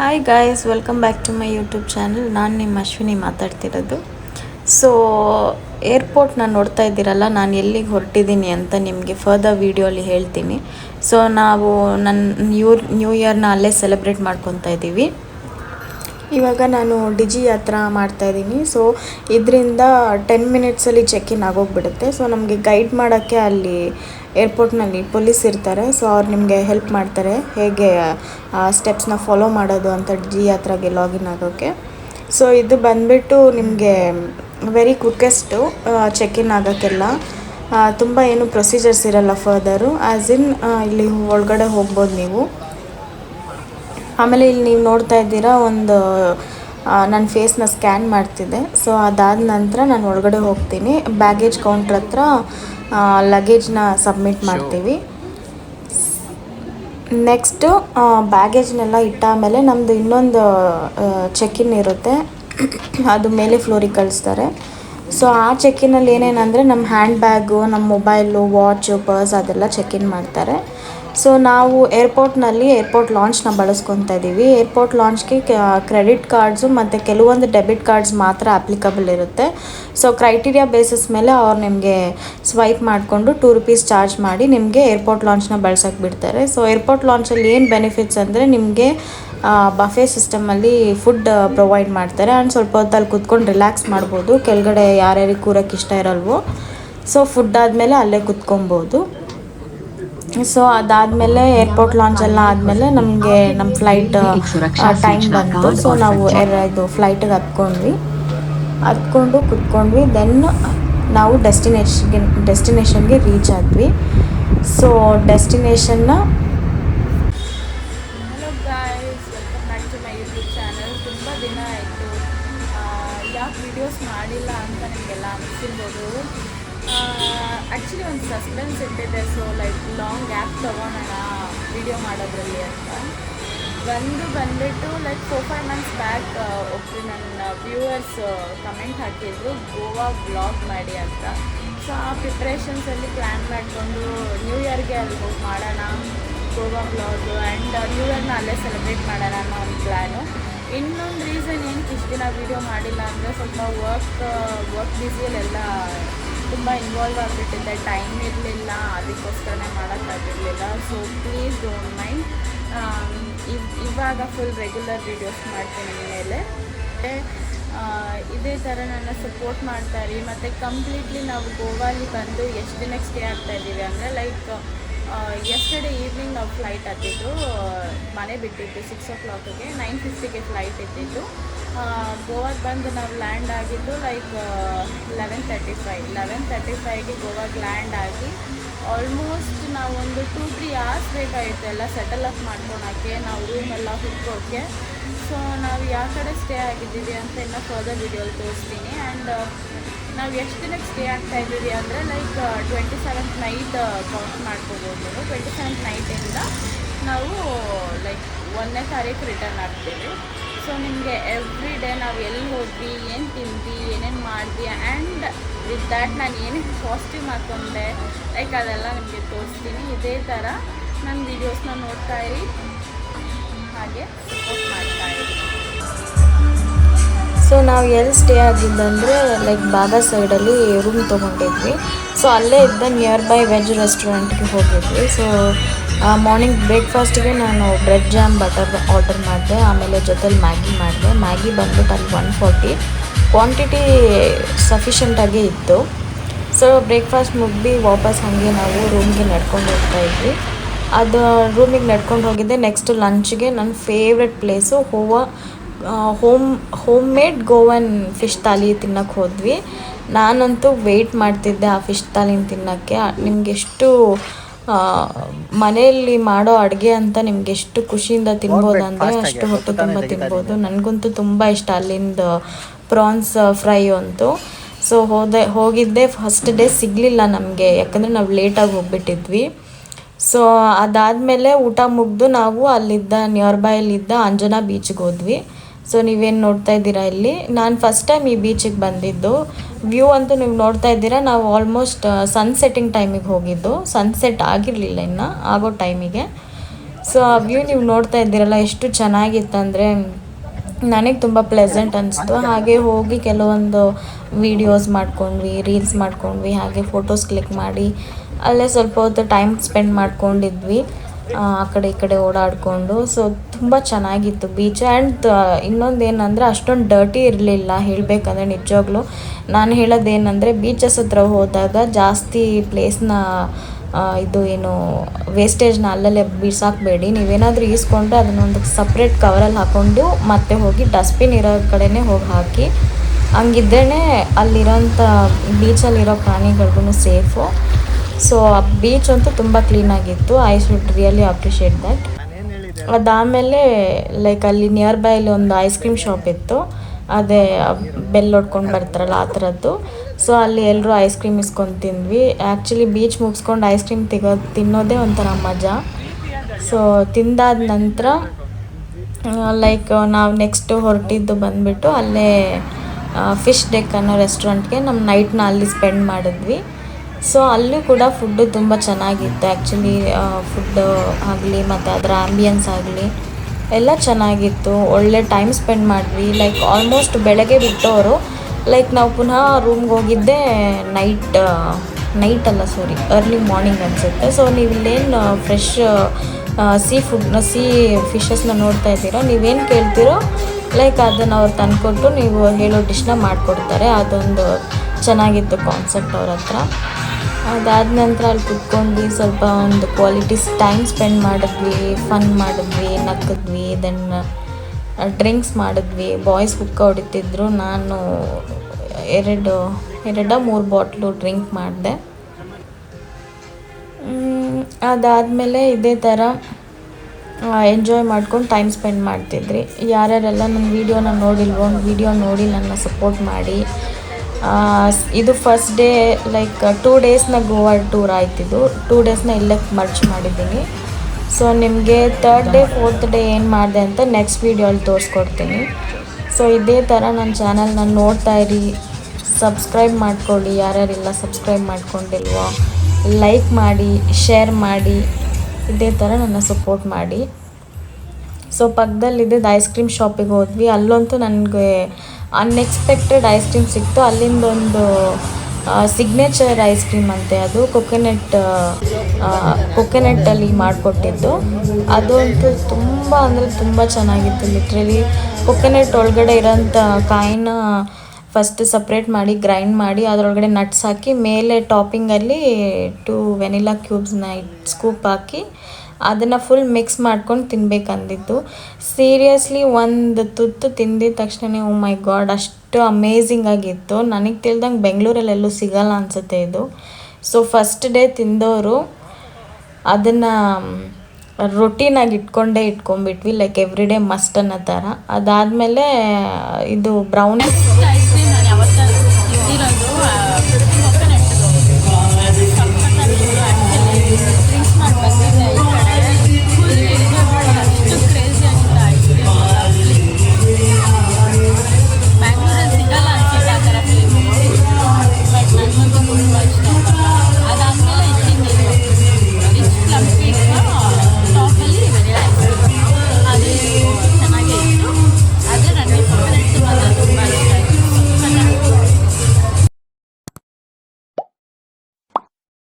Hi guys welcome back to my YouTube channel ನಾನು ನಿಮ್ಮ ಅಶ್ವಿನಿ ಮಾತಾಡ್ತಿರೋದು. ಸೊ ನಾನು ನೋಡ್ತಾ ಇದ್ದೀರಲ್ಲ, ನಾನು ಎಲ್ಲಿಗೆ ಹೊರಟಿದ್ದೀನಿ ಅಂತ ನಿಮಗೆ ಫರ್ದರ್ ವೀಡಿಯೋಲಿ ಹೇಳ್ತೀನಿ. ಸೊ ನಾವು ನನ್ನ ನ್ಯೂ ನ್ಯೂ ಇಯರ್ನ ಅಲ್ಲೇ ಸೆಲೆಬ್ರೇಟ್ ಮಾಡ್ಕೊತಾ ಇದ್ದೀವಿ ಇವಾಗ ನಾನು ಡಿಜಿ ಹತ್ರ ಮಾಡ್ತಾ ಇದ್ದೀನಿ. ಸೊ ಇದರಿಂದ ಟೆನ್ ಮಿನಿಟ್ಸಲ್ಲಿ ಚೆಕ್ ಇನ್ ಆಗೋಗ್ಬಿಡುತ್ತೆ. ಸೊ ನಮಗೆ ಗೈಡ್ ಮಾಡೋಕ್ಕೆ ಅಲ್ಲಿ ಏರ್ಪೋರ್ಟ್ನಲ್ಲಿ ಪೊಲೀಸ್ ಇರ್ತಾರೆ. ಸೊ ಅವ್ರು ನಿಮಗೆ ಹೆಲ್ಪ್ ಮಾಡ್ತಾರೆ. ಹೇಗೆ, ಆ ಸ್ಟೆಪ್ಸ್ನ ಫಾಲೋ ಮಾಡೋದು ಅಂತ ಡಿಜಿ ಹತ್ರಗೆ ಲಾಗಿನ್ ಆಗೋಕ್ಕೆ. ಸೊ ಇದು ಬಂದುಬಿಟ್ಟು ನಿಮಗೆ ವೆರಿ ಕ್ವಿಕ್ಕೆಸ್ಟು ಚೆಕ್ ಇನ್ ಆಗೋಕ್ಕೆಲ್ಲ ತುಂಬ ಏನು ಪ್ರೊಸೀಜರ್ಸ್ ಇರಲ್ಲ ಫರ್ದರು ಆ್ಯಸ್ ಇನ್ ಇಲ್ಲಿ ಒಳಗಡೆ ಹೋಗ್ಬೋದು ನೀವು. ಆಮೇಲೆ ಇಲ್ಲಿ ನೀವು ನೋಡ್ತಾ ಇದ್ದೀರಾ ಒಂದು ನನ್ನ ಫೇಸ್ನ ಸ್ಕ್ಯಾನ್ ಮಾಡ್ತಿದ್ದೆ ಸೊ ಅದಾದ ನಂತರ ನಾನು ಒಳಗಡೆ ಹೋಗ್ತೀನಿ. ಬ್ಯಾಗೇಜ್ ಕೌಂಟ್ರ್ ಹತ್ರ ಲಗೇಜ್ನ ಸಬ್ಮಿಟ್ ಮಾಡ್ತೀವಿ. ನೆಕ್ಸ್ಟು ಬ್ಯಾಗೇಜ್ನೆಲ್ಲ ಇಟ್ಟಾಮೇಲೆ ನಮ್ಮದು ಇನ್ನೊಂದು ಚೆಕ್ ಇನ್ ಇರುತ್ತೆ. ಅದು ಮೇಲೆ ಫ್ಲೋರಿಗೆ ಕಳಿಸ್ತಾರೆ. ಸೊ ಆ ಚೆಕ್ಕಿನಲ್ಲಿ ಏನೇನಂದರೆ ನಮ್ಮ ಹ್ಯಾಂಡ್ ಬ್ಯಾಗು ನಮ್ಮ ಮೊಬೈಲು ವಾಚು ಪರ್ಸ್ ಅದೆಲ್ಲ ಚೆಕ್ ಇನ್ ಮಾಡ್ತಾರೆ. ಸೊ ನಾವು ಏರ್ಪೋರ್ಟ್ನಲ್ಲಿ ಏರ್ಪೋರ್ಟ್ ಲಾಂಚ್ನ ಬಳಸ್ಕೊತಾ ಇದ್ದೀವಿ ಏರ್ಪೋರ್ಟ್ ಲಾಂಚ್ಗೆ ಕ್ರೆಡಿಟ್ ಕಾರ್ಡ್ಸು ಮತ್ತು ಕೆಲವೊಂದು ಡೆಬಿಟ್ ಕಾರ್ಡ್ಸ್ ಮಾತ್ರ ಅಪ್ಲಿಕಬಲ್ ಇರುತ್ತೆ. ಸೊ ಕ್ರೈಟೀರಿಯಾ ಬೇಸಿಸ್ ಮೇಲೆ ಅವ್ರು ನಿಮಗೆ ಸ್ವೈಪ್ ಮಾಡಿಕೊಂಡು ಟೂ ರುಪೀಸ್ ಚಾರ್ಜ್ ಮಾಡಿ ನಿಮಗೆ ಏರ್ಪೋರ್ಟ್ ಲಾಂಚ್ನ ಬಳಸೋಕೆ ಬಿಡ್ತಾರೆ. ಸೊ ಏರ್ಪೋರ್ಟ್ ಲಾಂಚಲ್ಲಿ ಏನು ಬೆನಿಫಿಟ್ಸ್ ಅಂದರೆ ನಿಮಗೆ ಬಫೆ ಸಿಸ್ಟಮಲ್ಲಿ ಫುಡ್ ಪ್ರೊವೈಡ್ ಮಾಡ್ತಾರೆ. ಆ್ಯಂಡ್ ಸ್ವಲ್ಪ ಹೊತ್ತಲ್ಲಿ ಕುತ್ಕೊಂಡು ರಿಲ್ಯಾಕ್ಸ್ ಮಾಡ್ಬೋದು. ಕೆಳಗಡೆ ಯಾರ್ಯಾರಿಗೆ ಕೂರಕ್ಕೆ ಇಷ್ಟ ಇರಲ್ವೋ. ಸೊ ಫುಡ್ ಆದಮೇಲೆ ಅಲ್ಲೇ ಕುತ್ಕೊಬೋದು. ಸೊ ಅದಾದ್ಮೇಲೆ ಏರ್ಪೋರ್ಟ್ ಲಾಂಚ್ ಎಲ್ಲ ಆದಮೇಲೆ ನಮಗೆ ನಮ್ಮ ಫ್ಲೈಟ್ ಟೈಮ್ ಬಂತು. ಸೊ ನಾವು ಎರ್ ಇದು ಫ್ಲೈಟಿಗೆ ಹತ್ಕೊಂಡ್ವಿ. ಹತ್ಕೊಂಡು ಕುತ್ಕೊಂಡ್ವಿ. ದೆನ್ ನಾವು ಡೆಸ್ಟಿನೇಷನ್ಗೆ ಡೆಸ್ಟಿನೇಷನ್ಗೆ ರೀಚ್ ಆದ್ವಿ. So ಡೆಸ್ಟಿನೇಷನ್ನ hello guys welcome back to my YouTube channel ತುಂಬ ದಿನ ಆಯಿತು. ಯಾಕೆ ವಿಡಿಯೋಸ್ ಮಾಡಿಲ್ಲ ಅಂತ ನಿಮಗೆಲ್ಲ ಅನಿಸಿರ್ಬೋದು ಆ್ಯಕ್ಚುಲಿ ಒಂದು ಸಸ್ಪೆನ್ಸ್ ಇಟ್ಟಿದೆ ಸೊ ಲೈಕ್ ಲಾಂಗ್ ಗ್ಯಾಪ್ ತೊಗೊಳೋಣ ವಿಡಿಯೋ ಮಾಡೋದ್ರಲ್ಲಿ ಅಂತ. ಬಂದು ಬಂದುಬಿಟ್ಟು like four five months back ಒಬ್ಬರು ನನ್ನ ವ್ಯೂವರ್ಸ್ ಕಮೆಂಟ್ ಹಾಕಿದ್ರು, ಗೋವಾ ಬ್ಲಾಗ್ ಮಾಡಿ ಅಂತ. ಸೊ ಆ ಪ್ರಿಪ್ರೇಷನ್ಸಲ್ಲಿ ಪ್ಲ್ಯಾನ್ ಮಾಡಿಕೊಂಡು ನ್ಯೂ ಇಯರ್ಗೆ ಅಲ್ಲಿ ಹೋಗಿ ಮಾಡೋಣ, ಗೋವಾ ಬ್ಲಾಗ್ ಆ್ಯಂಡ್ ನ್ಯೂ ಇಯರ್ನ ಅಲ್ಲೇ ಸೆಲೆಬ್ರೇಟ್ ಮಾಡೋಣ ಅನ್ನೋ ಒಂದು ಪ್ಲ್ಯಾನು ಇನ್ನೊಂದು ರೀಸನ್ ಏನು ಇಷ್ಟು ದಿನ ವೀಡಿಯೋ ಮಾಡಿಲ್ಲ ಅಂದರೆ ಸ್ವಲ್ಪ ವರ್ಕ್ ವರ್ಕ್ ಬ್ಯುಸಿಯಲ್ಲೆಲ್ಲ ತುಂಬ ಇನ್ವಾಲ್ವ್ ಆಗಿಬಿಟ್ಟಿದ್ದೆ ಟೈಮ್ ಇರಲಿಲ್ಲ, ಅದಕ್ಕೋಸ್ಕರನೇ ಮಾಡೋಕ್ಕಾಗಿರಲಿಲ್ಲ. ಸೊ ಪ್ಲೀಸ್ ಡೋಂಟ್ ಮೈಂಡ್ ಇವಾಗ ಫುಲ್ ರೆಗ್ಯುಲರ್ ವೀಡಿಯೋಸ್ ಮಾಡ್ತೀನಿ ಮೇಲೆ ಇದೇ ಥರ ನನ್ನ ಸಪೋರ್ಟ್ ಮಾಡ್ತಾರೆ ಮತ್ತು ಕಂಪ್ಲೀಟ್ಲಿ ನಾವು ಗೋವಾಲಿ ಬಂದು ಎಷ್ಟು ದಿನಕ್ಕೆ ಸ್ಟೇ ಆಗ್ತಾ ಇದ್ದೀವಿ ಅಂದರೆ ಲೈಕ್ ಎಸ್ಟರ್ಡೇ ಈವ್ನಿಂಗ್ ನಾವು ಫ್ಲೈಟ್ ಹತ್ತಿದ್ದು. ಮನೆ ಬಿಟ್ಟಿದ್ದು ಸಿಕ್ಸ್ ಓ ಕ್ಲಾಕಿಗೆ ನೈನ್ ಫಿಫ್ಟಿಗೆ ಫ್ಲೈಟ್ ಇದ್ದಿದ್ದು. ಗೋವಾಗೆ ಬಂದು ನಾವು ಲ್ಯಾಂಡ್ ಆಗಿದ್ದು like eleven thirty five eleven thirty ಫೈವ್ಗೆ ಗೋವಾಗೆ ಲ್ಯಾಂಡ್ ಆಗಿ ಆಲ್ಮೋಸ್ಟ್ ನಾವು ಒಂದು ಟೂ ತ್ರೀ ಅವರ್ಸ್ ಬೇಕಾಗಿತ್ತು ಎಲ್ಲ ಸೆಟಲ್ ಅಪ್ ಮಾಡ್ಕೊಳಕ್ಕೆ, ನಾವು ರೂಮ್ ಎಲ್ಲ ಹುಡ್ಕೋಕ್ಕೆ ಸೊ ನಾವು ಯಾವ ಕಡೆ ಸ್ಟೇ ಆಗಿದ್ದೀವಿ ಅಂತ ಇನ್ನೂ ಫರ್ದರ್ ವಿಡಿಯೋಲಿ ತೋರಿಸ್ತೀನಿ. ಆ್ಯಂಡ್ ನಾವು ಎಷ್ಟು ದಿನಕ್ಕೆ ಸ್ಟೇ ಆಗ್ತಾ ಇದ್ದೀವಿ ಅಂದರೆ like twenty seventh night count ಮಾಡ್ಕೋಬೋದು. ಟ್ವೆಂಟಿ ಸೆವೆಂತ್ ನೈಟಿಂದ ನಾವು ಲೈಕ್ ಒಂದನೇ ತಾರೀಕು ರಿಟರ್ನ್ ಆಗ್ತೀವಿ. ಸೊ ನಿಮಗೆ ಎವ್ರಿ ಡೇ ನಾವು ಎಲ್ಲಿ ಹೋದ್ವಿ, ಏನು ತಿಂದ್ವಿ, ಏನೇನು ಮಾಡಿದ್ವಿ ಆ್ಯಂಡ್ ವಿತ್ ದ್ಯಾಟ್ ನಾನು ಏನೇನು ಪಾಸಿಟಿವ್ ಮಾಡ್ಕೊಂಡೆ ಲೈಕ್ ಅದೆಲ್ಲ ನಿಮಗೆ ತೋರಿಸ್ತೀನಿ. ಇದೇ ಥರ ನನ್ನ ವೀಡಿಯೋಸ್ನ ನೋಡ್ತಾ ಇರಿ. ಹಾಗೆ ಸಪೋರ್ಟ್ ಮಾಡ್ತಾ ಇರಿ. ಸೊ ನಾವು ಎಲ್ಲಿ ಸ್ಟೇ ಆಗಿದ್ದಂದರೆ ಲೈಕ್ ಬಾಬಾ ಸೈಡಲ್ಲಿ ರೂಮ್ ತೊಗೊಂಡಿದ್ವಿ. ಸೊ ಅಲ್ಲೇ ಇದ್ದ ನಿಯರ್ ಬೈ ವೆಜ್ ರೆಸ್ಟೋರೆಂಟ್ಗೆ ಹೋಗಿದ್ವಿ. ಸೊ ಮಾರ್ನಿಂಗ್ ಬ್ರೇಕ್ಫಾಸ್ಟಿಗೆ ನಾನು ಬ್ರೆಡ್ ಜಾಮ್ ಬಟರ್ ಆರ್ಡರ್ ಮಾಡಿದೆ. ಆಮೇಲೆ ಜೊತೆಲಿ ಮ್ಯಾಗಿ ಮಾಡಿದೆ. ಮ್ಯಾಗಿ ಬಂದ್ಬಿಟ್ಟು ಅಲ್ಲಿ ಒನ್ ಫಾರ್ಟಿ ಕ್ವಾಂಟಿಟಿ ಸಫಿಷಿಯೆಂಟಾಗೇ ಇತ್ತು. ಸೊ ಬ್ರೇಕ್ಫಾಸ್ಟ್ ಮುಗಿದು ವಾಪಸ್ ಹಾಗೆ ನಾವು ರೂಮ್ಗೆ ನಡ್ಕೊಂಡು ಹೋಗ್ತಾ ಇದ್ವಿ. ಅದು ರೂಮಿಗೆ ನಡ್ಕೊಂಡು ಹೋಗಿದ್ದೆ. ನೆಕ್ಸ್ಟ್ ಲಂಚ್ಗೆ ನನ್ನ favourite place ಹೋವಾ home home made Goan fish thali ತಿನ್ನೋಕ್ಕೆ ಹೋದ್ವಿ. ನಾನಂತೂ ವೆಯ್ಟ್ ಮಾಡ್ತಿದ್ದೆ ಆ ಫಿಶ್ ತಾಲಿನ ತಿನ್ನೋಕ್ಕೆ. ನಿಮ್ಗೆ ಎಷ್ಟು ಮನೆಯಲ್ಲಿ ಮಾಡೋ ಅಡುಗೆ ಅಂತ ನಿಮ್ಗೆ ಎಷ್ಟು ಖುಷಿಯಿಂದ ತಿನ್ಬೋದು ಅಂದರೆ ಅಷ್ಟು ಹೊತ್ತು ತುಂಬ ತಿನ್ಬೋದು. ನನಗಂತೂ ತುಂಬ ಇಷ್ಟ ಅಲ್ಲಿಂದ ಪ್ರಾನ್ಸ್ ಫ್ರೈ ಅಂತೂ. ಸೊ ಹೋದೆ ಹೋಗಿದ್ದೆ. ಫಸ್ಟ್ ಡೇ ಸಿಗಲಿಲ್ಲ ನಮಗೆ. ಯಾಕಂದರೆ ನಾವು ಲೇಟಾಗಿ ಹೋಗ್ಬಿಟ್ಟಿದ್ವಿ. ಸೊ ಅದಾದಮೇಲೆ ಊಟ ಮುಗಿದು ನಾವು ಅಲ್ಲಿದ್ದ ನಿಯರ್ ಬೈಲಿದ್ದ ಅಂಜನಾ ಬೀಚ್ಗೆ ಹೋದ್ವಿ. ಸೊ ನೀವೇನು ನೋಡ್ತಾ ಇದ್ದೀರಾ ಇಲ್ಲಿ? ನಾನು ಫಸ್ಟ್ ಟೈಮ್ ಈ ಬೀಚಿಗೆ ಬಂದಿದ್ದು. ವ್ಯೂ ಅಂತೂ ನೀವು ನೋಡ್ತಾ ಇದ್ದೀರಾ. ನಾವು ಆಲ್ಮೋಸ್ಟ್ ಸನ್ಸೆಟ್ಟಿಂಗ್ ಟೈಮಿಗೆ ಹೋಗಿದ್ದು. ಸನ್ಸೆಟ್ ಆಗಿರಲಿಲ್ಲ ಇನ್ನು, ಆಗೋ ಟೈಮಿಗೆ ಸೊ ಆ ವ್ಯೂ ನೀವು ನೋಡ್ತಾ ಇದ್ದೀರಲ್ಲ, ಎಷ್ಟು ಚೆನ್ನಾಗಿತ್ತಂದರೆ ನನಗೆ ತುಂಬ ಪ್ಲೆಸೆಂಟ್ ಅನಿಸ್ತು. ಹಾಗೆ ಹೋಗಿ ಕೆಲವೊಂದು ವೀಡಿಯೋಸ್ ಮಾಡ್ಕೊಂಡ್ವಿ ರೀಲ್ಸ್ ಮಾಡ್ಕೊಂಡ್ವಿ, ಹಾಗೆ ಫೋಟೋಸ್ ಕ್ಲಿಕ್ ಮಾಡಿ, ಅಲ್ಲೇ ಸ್ವಲ್ಪ ಹೊತ್ತು ಟೈಮ್ ಸ್ಪೆಂಡ್ ಮಾಡ್ಕೊಂಡಿದ್ವಿ. ಆ ಕಡೆ ಈ ಕಡೆ ಓಡಾಡಿಕೊಂಡು. ಸೊ ತುಂಬ ಚೆನ್ನಾಗಿತ್ತು ಬೀಚ್ ಆ್ಯಂಡ್ ಇನ್ನೊಂದು ಏನಂದರೆ ಅಷ್ಟೊಂದು ಡರ್ಟಿ ಇರಲಿಲ್ಲ ಹೇಳಬೇಕಂದ್ರೆ ನಿಜವಾಗ್ಲೂ. ನಾನು ಹೇಳೋದೇನೆಂದರೆ ಬೀಚಸ್ ಹತ್ರ ಹೋದಾಗ ಜಾಸ್ತಿ ಪ್ಲೇಸ್ನ ಇದು ಏನು ವೇಸ್ಟೇಜ್ನ ಅಲ್ಲಲ್ಲೇ ಬಿಸಾಕಬೇಡಿ. ನೀವೇನಾದರೂ ಈಸ್ಕೊಂಡ್ರೆ ಅದನ್ನೊಂದು ಸಪ್ರೇಟ್ ಕವರಲ್ಲಿ ಹಾಕ್ಕೊಂಡು ಮತ್ತೆ ಹೋಗಿ ಡಸ್ಟ್ಬಿನ್ ಇರೋ ಕಡೆನೇ ಹೋಗಿ ಹಾಕಿ. ಹಂಗಿದ್ರೇ ಅಲ್ಲಿರೋಂಥ ಬೀಚಲ್ಲಿರೋ ಪ್ರಾಣಿಗಳಿಗೂ ಸೇಫು ಸೊ ಬೀಚ್ ಅಂತೂ ತುಂಬ ಕ್ಲೀನಾಗಿತ್ತು I should really appreciate that ಅದಾದಮೇಲೆ ಲೈಕ್ ಅಲ್ಲಿ ನಿಯರ್ ಬೈ ಅಲ್ಲಿ ಒಂದು ಐಸ್ ಕ್ರೀಮ್ ಶಾಪ್ ಇತ್ತು. ಅದೇ ಬೆಲ್ ಹೊಡ್ಕೊಂಡು ಬರ್ತಾರಲ್ಲ, ಆ ಥರದ್ದು. ಸೊ ಅಲ್ಲಿ ಎಲ್ಲರೂ ಐಸ್ ಕ್ರೀಮ್ ಇಸ್ಕೊಂಡು ತಿಂದ್ವಿ. ಆ್ಯಕ್ಚುಲಿ ಬೀಚ್ ಮುಗಿಸ್ಕೊಂಡು ಐಸ್ ಕ್ರೀಮ್ ತೆಗೋ, ತಿನ್ನೋದೇ ಒಂಥರ ಮಜಾ. ಸೊ ತಿಂದಾದ ನಂತರ ಲೈಕ್ ನಾವು ನೆಕ್ಸ್ಟ್ ಹೊರಟಿದ್ದು ಬಂದುಬಿಟ್ಟು ಅಲ್ಲೇ ಫಿಶ್ ಡೆಕ್ ಅನ್ನೋ ರೆಸ್ಟೋರೆಂಟ್ಗೆ ನಮ್ಮ ನೈಟ್ನ ಅಲ್ಲಿ ಸ್ಪೆಂಡ್ ಮಾಡಿದ್ವಿ. ಸೊ ಅಲ್ಲೂ ಕೂಡ ಫುಡ್ಡು ತುಂಬ ಚೆನ್ನಾಗಿತ್ತು. ಆ್ಯಕ್ಚುಲಿ ಫುಡ್ಡು ಆಗಲಿ, ಮತ್ತು ಅದರ ಆ್ಯಂಬಿಯನ್ಸ್ ಆಗಲಿ, ಎಲ್ಲ ಚೆನ್ನಾಗಿತ್ತು. ಒಳ್ಳೆ ಟೈಮ್ ಸ್ಪೆಂಡ್ ಮಾಡಿದ್ವಿ ಲೈಕ್ ಆಲ್ಮೋಸ್ಟ್ ಬೆಳಗ್ಗೆ ಬಿಟ್ಟವರು ಲೈಕ್ ನಾವು ಪುನಃ ರೂಮ್ಗೆ ಹೋಗಿದ್ದೆ ನೈಟ್ ನೈಟ್ ಅಲ್ಲ ಸಾರಿ ಅರ್ಲಿ ಮಾರ್ನಿಂಗ್ ಅನಿಸುತ್ತೆ. ಸೊ ನೀವು ಇಲ್ಲೇನು ಫ್ರೆಶ್ ಸೀ ಫುಡ್ನ ಸೀ ಫಿಶಸ್ನ ನೋಡ್ತಾ ಇದ್ದೀರೋ, ನೀವೇನು ಕೇಳ್ತೀರೋ ಲೈಕ್ ಅದನ್ನು ಅವ್ರು ತಂದುಕೊಟ್ಟು ನೀವು ಹೇಳೋ ಡಿಶ್ನ ಮಾಡಿಕೊಡ್ತಾರೆ. ಅದೊಂದು ಚೆನ್ನಾಗಿತ್ತು ಕಾನ್ಸೆಪ್ಟ್ ಅವ್ರ ಹತ್ರ. ಅದಾದ ನಂತರ ಅಲ್ಲಿ ಕುತ್ಕೊಂಡು ಸ್ವಲ್ಪ ಒಂದು ಕ್ವಾಲಿಟೀಸ್ ಟೈಮ್ ಸ್ಪೆಂಡ್ ಮಾಡಿದ್ವಿ ಫನ್ ಮಾಡಿದ್ವಿ ನಕ್ಕಿದ್ವಿ ದೆನ್ ಡ್ರಿಂಕ್ಸ್ ಮಾಡಿದ್ವಿ. ಬಾಯ್ಸ್ ಹುಕ್ಕ ಹೊಡಿತಿದ್ರು. ನಾನು ಎರಡು, ಎರಡ ಮೂರು ಬಾಟ್ಲು ಡ್ರಿಂಕ್ ಮಾಡಿದೆ. ಅದಾದಮೇಲೆ ಇದೇ ಥರ ಎಂಜಾಯ್ ಮಾಡ್ಕೊಂಡು ಟೈಮ್ ಸ್ಪೆಂಡ್ ಮಾಡ್ತಿದ್ರಿ. ಯಾರ್ಯಾರೆಲ್ಲ ನನ್ನ ವೀಡಿಯೋನ ನೋಡಿಲ್ವೋ ವೀಡಿಯೋ ನೋಡಿ ನನ್ನ ಸಪೋರ್ಟ್ ಮಾಡಿ. ಇದು ಫಸ್ಟ್ ಡೇ ಲೈಕ್ ಟೂ ಡೇಸ್ನ ಗೋವಾ ಟೂರ್ ಆಯ್ತಿದ್ದು ಟೂ ಡೇಸ್ನ ಇಲ್ಲೇ ಮರ್ಚ್ ಮಾಡಿದ್ದೀನಿ. ಸೊ ನಿಮಗೆ ತರ್ಡ್ ಡೇ ಫೋರ್ತ್ ಡೇ ಏನು ಮಾಡಿದೆ ಅಂತ ನೆಕ್ಸ್ಟ್ ವೀಡಿಯೋಲಿ ತೋರಿಸ್ಕೊಡ್ತೀನಿ. ಸೊ ಇದೇ ಥರ ನನ್ನ ಚಾನಲ್ನ ನೋಡ್ತಾ ಇರಿ. ಸಬ್ಸ್ಕ್ರೈಬ್ ಮಾಡ್ಕೊಳ್ಳಿ. ಯಾರ್ಯಾರಿಲ್ಲ ಸಬ್ಸ್ಕ್ರೈಬ್ ಮಾಡ್ಕೊಂಡಿಲ್ವೋ ಲೈಕ್ ಮಾಡಿ ಶೇರ್ ಮಾಡಿ. ಇದೇ ಥರ ನನ್ನ ಸಪೋರ್ಟ್ ಮಾಡಿ. ಸೊ ಪಕ್ಕದಲ್ಲಿದ್ದ ಐಸ್ ಕ್ರೀಮ್ ಶಾಪಿಗೆ ಹೋದ್ವಿ. ಅಲ್ಲಂತೂ ನನಗೆ ಅನ್ಎಕ್ಸ್ಪೆಕ್ಟೆಡ್ ಐಸ್ ಕ್ರೀಮ್ ಸಿಕ್ತು. ಅಲ್ಲಿಂದೊಂದು ಸಿಗ್ನೇಚರ್ ಐಸ್ ಕ್ರೀಮ್ ಅಂತೆ ಅದು. ಕೊಕೊನೆಟ್ ಕೊಕೊನೆಟ್ಟಲ್ಲಿ ಮಾಡಿಕೊಟ್ಟಿದ್ದು. ಅದಂತೂ ತುಂಬ ಅಂದರೆ ತುಂಬ ಚೆನ್ನಾಗಿತ್ತು ಲಿಟ್ರಲಿ ಕೊಕೊನೆಟ್ ಒಳಗಡೆ ಇರೋಂಥ ಕಾಯಿನ ಫಸ್ಟ್ ಸಪ್ರೇಟ್ ಮಾಡಿ ಗ್ರೈಂಡ್ ಮಾಡಿ, ಅದರೊಳಗಡೆ ನಟ್ಸ್ ಹಾಕಿ, ಮೇಲೆ ಟಾಪಿಂಗಲ್ಲಿ ಟು ವೆನಿಲಾ ಕ್ಯೂಬ್ಸ್ನ ಸ್ಕೂಪ್ ಹಾಕಿ ಅದನ್ನು ಫುಲ್ ಮಿಕ್ಸ್ ಮಾಡ್ಕೊಂಡು ತಿನ್ಬೇಕಂದಿತ್ತು. ಸೀರಿಯಸ್ಲಿ ಒಂದು ತುತ್ತು ತಿಂದಿದ ತಕ್ಷಣ ಓ ಮೈ ಗಾಡ್ ಅಷ್ಟು ಅಮೇಝಿಂಗ್ ಆಗಿತ್ತು. ನನಗೆ ತಿಳ್ದಂಗೆ ಬೆಂಗಳೂರಲ್ಲಿ ಎಲ್ಲೂ ಸಿಗಲ್ಲ ಅನಿಸುತ್ತೆ ಇದು. ಸೊ ಫಸ್ಟ್ ಡೇ ತಿಂದವರು ಅದನ್ನು ರೊಟೀನಾಗಿ ಇಟ್ಕೊಂಡೇ ಇಟ್ಕೊಂಡ್ಬಿಟ್ವಿ ಲೈಕ್ ಎವ್ರಿ ಡೇ ಮಸ್ಟ್ ಅನ್ನೋ ಥರ. ಅದಾದಮೇಲೆ, ಇದು ಬ್ರೌನಿ